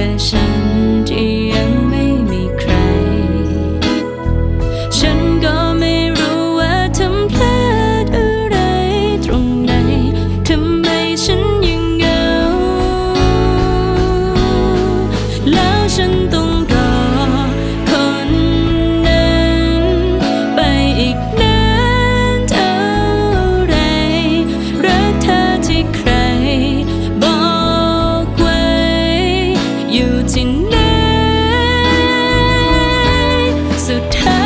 的身体 so tough.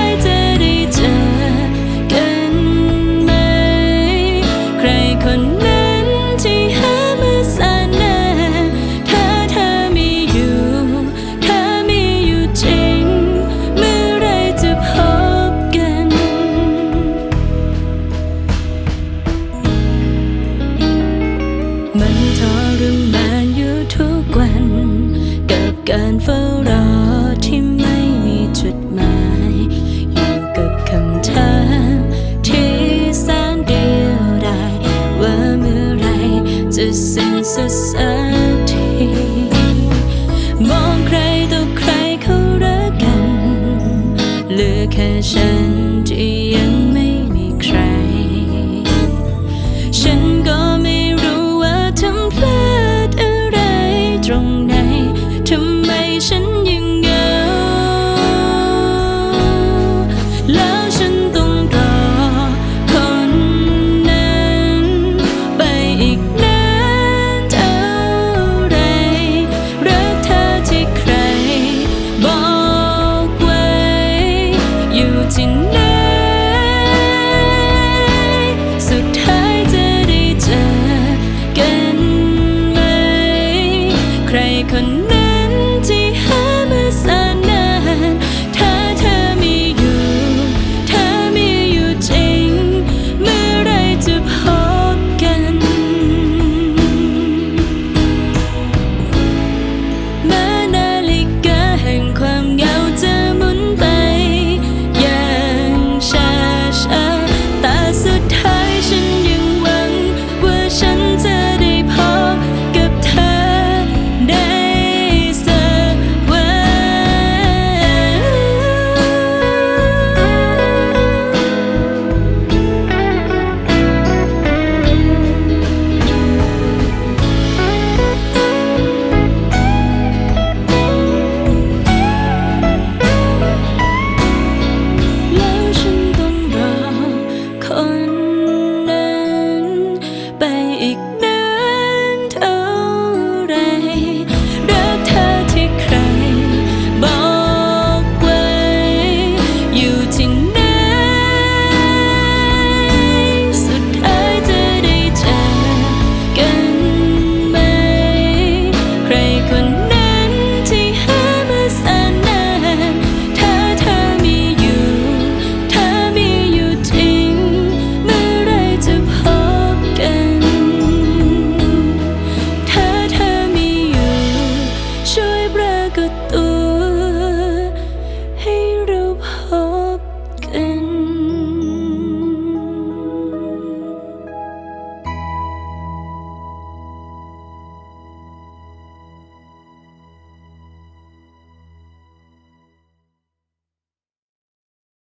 สักทีมองใครต่อใครเขารักันเหลือแค่ฉัน make a